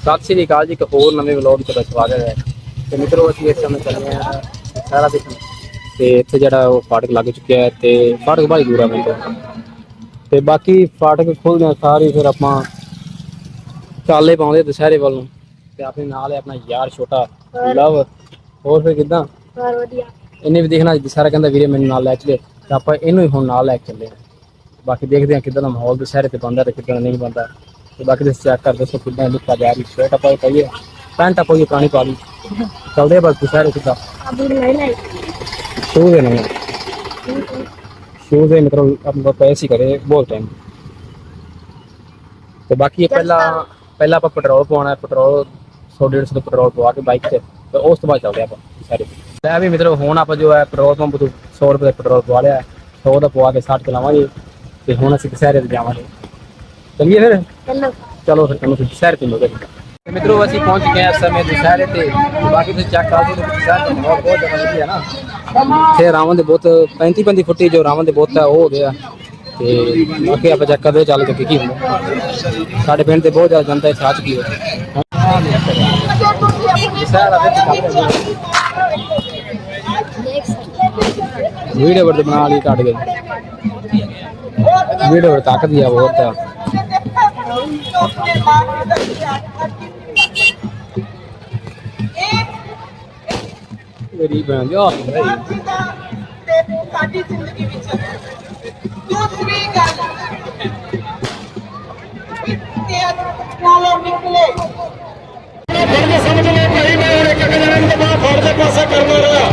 ਸਤਿ ਸ੍ਰੀ ਅਕਾਲ ਜੀ ਇੱਕ ਹੋਰ ਨਵੇਂ ਵਲੌਗ ਤੁਹਾਡਾ ਸਵਾਗਤ ਹੈ। ਤੇ ਮਿੱਤਰੋ ਅਸੀਂ ਇਸ ਸਮੇਂ ਚੱਲੇ ਆ ਸਾਰਾ ਦੇਖਣ ਤੇ ਇੱਥੇ ਜਿਹੜਾ ਉਹ ਫਾਟਕ ਲੱਗ ਚੁੱਕਿਆ ਹੈ ਤੇ ਫਾਟਕ ਭਾਈ ਦੂਰ ਆ ਮੇਰੇ ਤੋਂ ਬਾਕੀ ਫਾਟਕ ਖੁੱਲਦੇ ਆ ਸਾਰੇ ਫਿਰ ਆਪਾਂ ਚਾਲੇ ਪਾਉਂਦੇ ਦੁਸਹਿਰੇ ਵੱਲ ਨੂੰ। ਤੇ ਆਪਣੇ ਨਾਲ ਹੈ ਆਪਣਾ ਯਾਰ ਛੋਟਾ ਲਵ। ਹੋਰ ਫਿਰ ਕਿਦਾਂ? ਹੋਰ ਵਧੀਆ। ਇਹਨੇ ਵੀ ਦੇਖਣਾ ਦੁਸਹਿਰਾ ਕਹਿੰਦਾ ਵੀਰੇ ਮੈਨੂੰ ਨਾਲ ਲੈ ਚਲੇ। ਤੇ ਆਪਾਂ ਇਹਨੂੰ ਹੀ ਹੁਣ ਨਾਲ ਲੈ ਚੱਲੇ ਬਾਕੀ ਦੇਖਦੇ ਹਾਂ ਕਿਦਾਂ ਦਾ ਮਾਹੌਲ ਦੁਸਹਿਰੇ ਤੇ ਬੰਦਾ ਤੇ ਕਿਦਾਂ ਨਹੀਂ ਬੰਦਾ ਤੇ ਬਾਕੀ ਤੁਸੀਂ ਚੈੱਕ ਕਰ ਦੱਸੋ ਕਿਦਾਂ ਲੁੱਕਾ ਜਾ ਰਹੀ ਸ਼ਰਟ ਆਪਾਂ ਪਾਈਏ ਪੈਂਟ ਆਪਾਂ ਇਹ ਪੁਰਾਣੀ ਪਾ ਲਈ। ਚੱਲਦੇ ਆ ਬਸ ਦੁਸਹਿਰੇ ਕਿਦਾਂ? ਅਬੂ ਨਹੀਂ ਨਹੀਂ ਸ਼ੂਜ਼ ਹੈ ਨਾ ਸ਼ੂਜ਼ ਹੈ ਮਤਲਬ ਆਪਾਂ ਪੈਸੇ ਕਰੇ ਬਹੁਤ ਟਾਈਮ ਤੇ ਬਾਕੀ ਇਹ ਪਹਿਲਾਂ ਪਹਿਲਾਂ ਆਪਾਂ ਪੈਟਰੋਲ ਪਵਾਉਣਾ ਹੈ ਪੈਟਰੋਲ 100 150 ਦਾ ਪੈਟਰੋਲ ਪਵਾ ਕੇ ਬਾਈਕ ਤੇ। ਤੇ ਉਸ ਤੋਂ ਬਾਅਦ ਚੱਲਦੇ ਆਪਾਂ ਸਾਰੇ। ਲੈ ਵੀ ਮਤਲਬ ਹੁਣ ਆਪਾਂ ਜੋ ਹੈ ਪੈਟਰੋਲ ਪੰਪ ਤੋਂ 100 ਰੁਪਏ ਦਾ ਪੈਟਰੋਲ ਪਵਾ ਲਿਆ 100 ਦਾ ਪਵਾ ਕੇ 60 ਚਲਾਵਾਂਗੇ ਤੇ ਹੁਣ ਅਸੀਂ ਦੁਸਹਿਰੇ ਤੇ ਜਾਵਾਂਗੇ। ਚਲਿਏ ਫਿਰ? ਚਲੋ। ਚਲੋ ਫਿਰ ਤੁਹਾਨੂੰ ਮਿਲਦੇ ਹਾਂ। ਤੇ ਮਿੱਤਰੋ ਅਸੀਂ ਪਹੁੰਚ ਗਏ ਇਸ ਸਮੇਂ ਦੁਸਹਿਰੇ ਤੇ ਤੇ। ਬਾਕੀ ਤੁਸੀਂ ਚੈੱਕ ਕਰ ਕਿ ਦੁਸਹਿਰੇ ਦਾ ਮਾਹੌਲ ਬਹੁਤ ਜ਼ਿਆਦਾ ਵਧੀਆ ਨਾ। ਰਾਵਣ ਦੇ ਬੁੱਤ 35 35 ਫੁੱਟੀ ਜੋ ਰਾਵਣ ਦੇ ਬੁੱਤ ਹੈ ਉਹ ਹੋ ਗਿਆ ਤੇ ਬਾਕੀ ਆਪਾਂ ਚੈੱਕ ਕਰਦੇ ਚੱਲ ਕੇ ਕੀ ਹੁੰਦਾ। ਸਾਡੇ ਪਿੰਡ ਤੇ ਬਹੁਤ ਜ਼ਿਆਦਾ ਜਨਤਾ ਆ ਹੈ। ਚੱਲ ਰਿਹਾ ਦੇਖ ਸਕਦੇ ਵੀਡੀਓ ਬਣਾ ਲਈ ਕੱਟ ਗਏ ਵੀਡੀਓ ਬੜੇ ਤੱਕ ਦੀ ਆ ਬਹੁਤ ਆ ਮੇਰੀ ਭੈਣ ਦੀ ਆ ਸਾਡੀ ਜ਼ਿੰਦਗੀ ਵਿੱਚ ਦੂਸਰੀ ਗੱਲ ਤੇ ਨਾਲੋਂ ਨਿਕਲੇ ਫਿਰਦੇ ਸਮਝਣੇ ਭਾਈ ਮੈਂ ਹੁਣ ਇੱਕ ਜਨਮ ਤੋਂ ਬਾਅਦ ਫੜ ਦੇ ਪਾਸੇ ਕਰਨਾ ਰਿਹਾ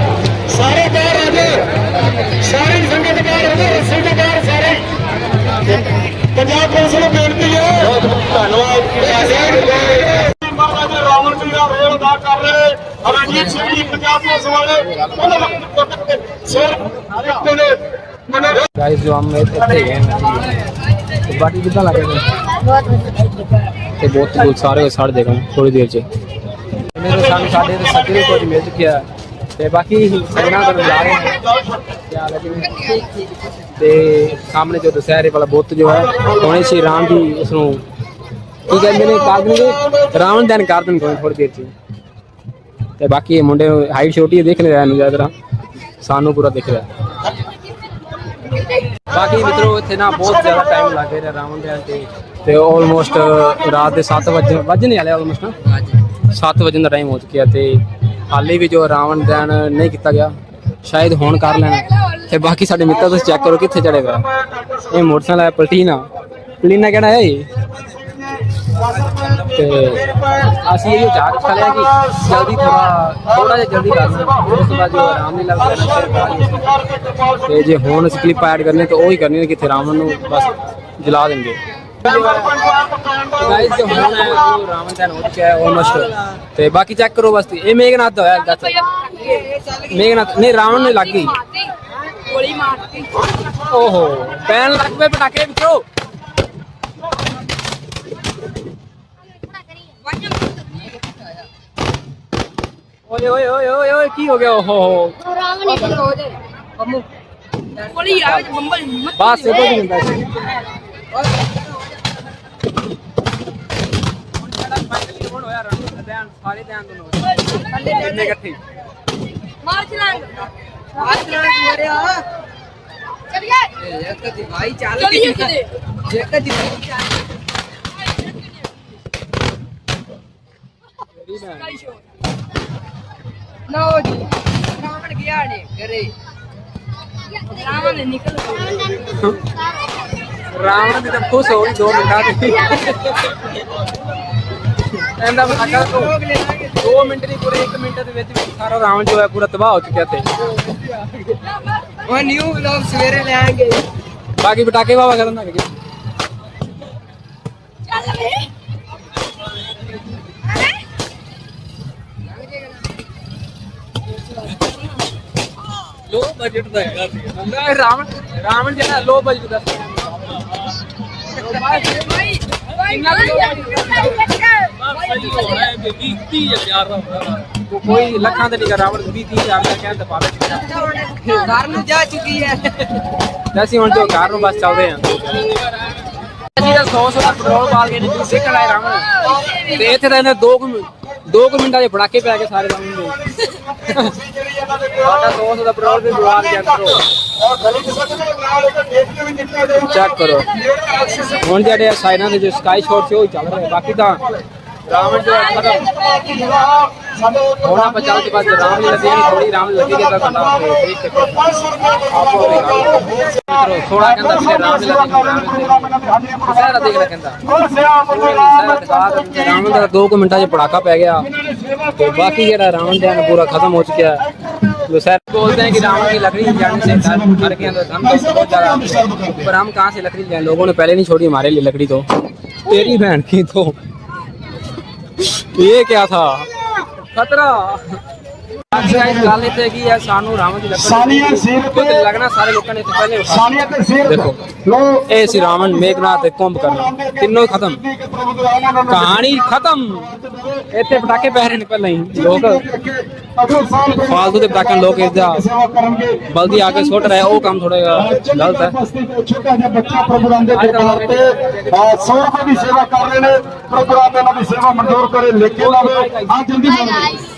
ਸਾਰੇ ਬਾਹਰ ਆ ਜਾਓ ਸਾਰੀ ਸੰਗਤ ਬਾਹਰ ਆ ਜਾਓ ਰੱਸੀ ਦੇ ਬਾਹਰ ਸਾਰੇ ਪੰਜਾਬ ਪੁਲਿਸ ਨੂੰ ਬੇਨਤੀ ਹੈ ਧੰਨਵਾਦ ਮਹਾਰਾਜਾ ਰਾਵਣ ਦਾ ਕਰ ਰਹੇ ਰਣਜੀਤ ਸਿੰਘ ਜੀ, ਪੰਜਾਬ ਪੁਲਿਸ ਵਾਲੇ, ਉਹਨਾਂ ਦਾ ਸਿਰ ਦਿੱਤੇ ਨੇ। ਮਨੇ ਗਾਇਸ ਜੋ ਹਮ ਇੱਥੇ ਗਏ हैं ਤੇ ਬਾਕੀ ਲੱਗ ਰਿਹਾ ਬਹੁਤ ਤੇ ਬਹੁਤ ਬਹੁਤ ਸਾਰੇ ਸੜ ਦੇਗਾ ਥੋੜੀ ਦੇਰ ਚ। ਮੇਰੇ ਸਾਨੂੰ ਸਾਡੇ ਸੱਜਰੇ ਕੁਝ ਮਿਲ ਚੁੱਕਿਆ। ਤੇ ਬਾਕੀ ਸੈਨਾ ਕਰਨ ਜਾ ਰਹੇ ਹਾਂ ਕੀ ਹਾਲ ਤੇ ਸਾਹਮਣੇ ਜੋ ਦੁਸਹਿਰੇ ਵਾਲਾ ਬੁੱਤ ਜੋ ਹੈ ਸੋਹਣੇ ਸ਼੍ਰੀ ਰਾਮ ਜੀ ਉਸ ਨੂੰ ਕੀ ਕਹਿੰਦੇ ਨੇ ਕਰ ਦੇਣਗੇ ਰਾਵਣ ਦਨ ਕਰ ਦੇਣਗੇ ਥੋੜੀ ਦੇਰ ਚ ਤੇ ਬਾਕੀ ਇਹ ਮੁੰਡੇ ਹਾਈਟ ਛੋਟੀ ਹੈ ਦੇਖ ਰਿਹਾ ਇਹਨੂੰ ਜ਼ਿਆਦਾ ਸਾਨੂੰ ਪੂਰਾ ਦਿਖ ਰਿਹਾ ਬਾਕੀ ਮਿੱਤਰੋ ਇੱਥੇ ਨਾ ਬਹੁਤ ਜ਼ਿਆਦਾ ਟਾਈਮ ਲੱਗ ਰਿਹਾ ਰਾਵਣ ਦੇ ਤੇ। ਤੇ ਆਲਮੋਸਟ ਰਾਤ ਦੇ 7 ਵਜੇ ਵੱਜਣੇ ਵਾਲੇ ਆਲਮੋਸਟ ਨਾ? 7 ਵਜੇ ਦਾ ਟਾਈਮ ਹੋ ਚੁੱਕਿਆ ਤੇ ਹਾਲੇ ਵੀ ਜੋ ਰਾਵਣ ਦਹਨ ਨਹੀਂ ਕੀਤਾ ਗਿਆ ਸ਼ਾਇਦ ਹੁਣ ਕਰ ਲੈਣਾ। ਤੇ ਬਾਕੀ ਸਾਡੇ ਮਿੱਤਰ ਤੁਸੀਂ ਚੈੱਕ ਕਰੋ ਕਿੱਥੇ ਚੜੇ ਹੋਇਆ ਇਹ ਮੋਟਰਸਾਈਕਲ ਹੈ ਪਲਟੀਨਾ। ਪਲਟੀਨਾ ਕਿਹੜਾ ਹੈ ਇਹ? ਤੇ ਅਸੀਂ ਇਹ ਜਾ ਕੇ ਲਿਆ ਕਿ ਜਲਦੀ ਥੋੜਾ ਥੋੜਾ ਜਿਹਾ ਜਲਦੀ ਕਰਨਾ ਉਸ ਤੋਂ ਬਾਅਦ ਜੋ ਆਰਾਮ ਨਹੀਂ ਲੱਗਦਾ ਨਾ ਫਿਰ ਬਾਅਦ ਤੇ ਜੇ ਹੁਣ ਅਸੀਂ ਕਲਿੱਪ ਐਡ ਕਰਨੇ ਤਾਂ ਉਹ ਹੀ ਕਰਨੀ ਹੈ ਕਿਥੇ ਰਾਵਣ ਨੂੰ ਬਸ ਜਲਾ ਦੇਣਗੇ। ਗਾਇਸ ਜੋ ਹੁਣ ਹੈ ਉਹ ਰਾਵਣ ਦਾ ਹੋ ਚੁੱਕਿਆ ਹੈ ਆਲਮੋਸਟ ਤੇ ਬਾਕੀ ਚੈੱਕ ਕਰੋ ਬਸ ਇਹ ਮੇਘਨਾਥ ਦਾ ਹੋਇਆ ਦੱਸ ਮੇਘਨਾਥ ਨਹੀਂ ਰਾਵਣ ਨੂੰ ਲੱਗ ਗਈ। ਗੋਲੀ ਮਾਰਤੀ। ਓਹੋ ਪੈਣ ਲੱਗ ਪਏ ਪਟਾਕੇ ਵਿੱਚੋਂ ਓਏ ਓਏ ਓਏ ਓਏ ਓਏ ਕੀ ਹੋ ਗਿਆ? ਓਹੋ ਰਾਮ ਨੇ ਕੀ ਹੋ ਜੇ ਬੰਮੂ ਗੋਲੀ ਆਵੇ ਤੇ ਬੰਬਲ ਬਸ ਇਹ ਕੁਝ ਨਹੀਂ ਹੁੰਦਾ ਸੀ। ਸਾਰੇ ਧਿਆਨ ਤੋਂ ਇੰਨੇ ਇਕੱਠੇ ਮਾਰ ਚਲਾਂਗ ਮਾਰ ਚਲਾਂਗ ਮਾਰਿਆ ਚਲਿਏ ਇੱਕ ਦੀ ਭਾਈ ਚੱਲ ਕਿਤੇ ਇੱਕ ਦੀ ਲਓ ਜੀ ਰਾਵਣ ਗਿਆ ਨੇ ਘਰੇ। ਰਾਵਣ ਨੇ ਨਿਕਲ ਰਾਵਣ ਦੀ ਤਾਂ ਖੁਸ਼ ਹੋ ਗਈ ਦੋ ਮਿੰਟਾਂ ਦੀ। ਇਹਦਾ ਮਤਲਬ ਤੋਂ 2 ਮਿੰਟ ਨਹੀਂ ਪੂਰੇ 1 ਮਿੰਟ ਦੇ ਵਿੱਚ ਵਿੱਚ ਸਾਰਾ ਰਾਵਣ ਜੋ ਹੈ ਪੂਰਾ ਤਬਾਹ ਹੋ ਚੁੱਕਿਆ ਤੇ ਉਹ ਨਿਊ ਵਲੌਗ ਸਵੇਰੇ ਲੈ ਆएंगे ਬਾਕੀ ਪਟਾਕੇ ਵਾਵਾ ਕਰਨ ਲੱਗ ਗਏ। ਚੱਲ ਵੇ ਲੋ ਬਜਟ ਦਾ ਹੈਗਾ ਸੀ। ਰਾਵਣ ਰਾਵਣ ਜਿਹੜਾ ਲੋ ਬਜਟ ਦਾ ਸੀ। ਭਾਈ ਭਾਈ ਕੋਈ ਲੱਖਾਂ ਤੇ ਨਹੀਂ ਰਾਵਣ 20 30000 ਦਾ ਕਹਿੰਦਾ ਪਾਵੇ ਘਰ ਨੂੰ ਜਾ ਚੁੱਕੀ ਹੈ। ਤੇ ਅਸੀਂ ਹੁਣ ਜੋ ਘਰ ਨੂੰ ਬਸ ਚੱਲਦੇ ਆਂ ਤਾਂ 100 100 ਦਾ ਪੈਟਰੋਲ ਬਾਲ ਕੇ ਦੂਸਰੇ ਕਲਾਏ ਰਾਵਣ। ਤੇ ਇੱਥੇ ਤਾਂ ਇਹਨੇ 2 2 ਮਿੰਟਾਂ ਦੇ ਫੜਾਕੇ ਪੈ ਕੇ ਸਾਰੇ ਰਾਵਣ ਦੇ ਸਾਡਾ 100 100 ਦਾ ਪੈਟਰੋਲ ਵੀ ਬੁਆ ਗਿਆ ਕਰੋ। ਚੈੱਕ ਕਰੋ। ਹੁਣ ਜਿਹੜੇ ਸਾਈਡਾਂ ਦੇ ਜੋ ਸਕਾਈ ਸ਼ਾਟ ਸੀ, ਉਹ ਚੱਲ ਰਹੇ ਬਾਕੀ ਤਾਂ ਰਾਵਣ ਜੋ ਹੈ ਖਤਮ ਸਾਡੇ ਹੁਣ ਆਪਾਂ ਚੱਲ ਕੇ ਬਾਅਦ ਰਾਮ ਲੀਲਾ ਦੇਣੀ ਥੋੜੀ ਰਾਮ ਲੀਲਾ ਦੀ ਤਾਂ ਸਾਡਾ ਤਰੀਕ ਤੇ ਥੋੜਾ ਕਹਿੰਦਾ ਵੀ ਰਾਮ ਲੀਲਾ ਦੀ ਸਾਰਾ ਦੇਖ ਲੈ ਕਹਿੰਦਾ ਸਾਰਾ ਦਿਖਾ ਦਿੰਦੇ। ਰਾਵਣ ਦਾ 2 ਮਿੰਟਾਂ 'ਚ ਪੜਾਕਾ ਪੈ ਗਿਆ ਤੇ ਬਾਕੀ ਜਿਹੜਾ ਰਾਵਣ ਦਾ ਪੂਰਾ ਖਤਮ ਹੋ ਚੁੱਕਿਆ ਹੈ जो सर बोलते हैं कि रावण की लकड़ी जाने से डर डर के अंदर हम तो बहुत ज्यादा पर हम कहाँ से लकड़ी लें लोगों ने पहले नहीं छोड़ी हमारे लिए लकड़ी तो तेरी बहन की तो ये क्या था खतरा ਗੱਲ ਇੱਥੇ ਕੀ ਹੈ ਸਾਨੂੰ ਰਾਵਣ ਦੀ ਸਾਨੀਆ ਸਿਰ ਲੱਕੜੀ ਤੇ- ਲੱਗਣਾ ਸਾਰੇ ਲੋਕਾਂ ਨੇ ਇੱਥੇ ਪਹਿਲੇ ਉਠਾ ਸਾਨੀਆ ਤੇ ਸਿਰ ਦੇਖੋ ਲੋ ਇਹ ਸੀ ਰਾਵਣ ਮੇਘਨਾਥ ਤੇ ਕੁੰਭਕਰਨ ਤਿੰਨੋਂ ਹੀ ਖਤਮ। ਕਹਾਣੀ ਖਤਮ। ਇੱਥੇ ਪਟਾਕੇ ਪੈ ਰਹੇ ਨੇ ਪਹਿਲਾਂ ਹੀ। ਲੋਕ ਫਾਲਤੂ ਦੇ ਪਟਾਕੇ ਲੋਕ ਇਸਦਾ ਬਲਦੀ ਆ ਕੇ ਸੁੱਟ ਰਹੇ ਉਹ ਕੰਮ ਥੋੜਾ ਗਲਤ ਹੈ। ਛੋਟਾ ਜਿਹਾ ਬੱਚਾ ਪ੍ਰਭੂ ਰਾਮ ਦੇ ਦਰਬਾਰ ਤੇ 100 ਰੁਪਏ ਦੀ ਸੇਵਾ ਕਰ ਰਹੇ ਨੇ। ਪ੍ਰਭੂ ਰਾਮ ਇਹਨਾਂ ਦੀ ਸੇਵਾ ਮਨਜ਼ੂਰ ਕਰੇ ਲਿਖ ਕੇ ਲਾਵੇ ਆ ਜਲਦੀ ਬੋਲੋ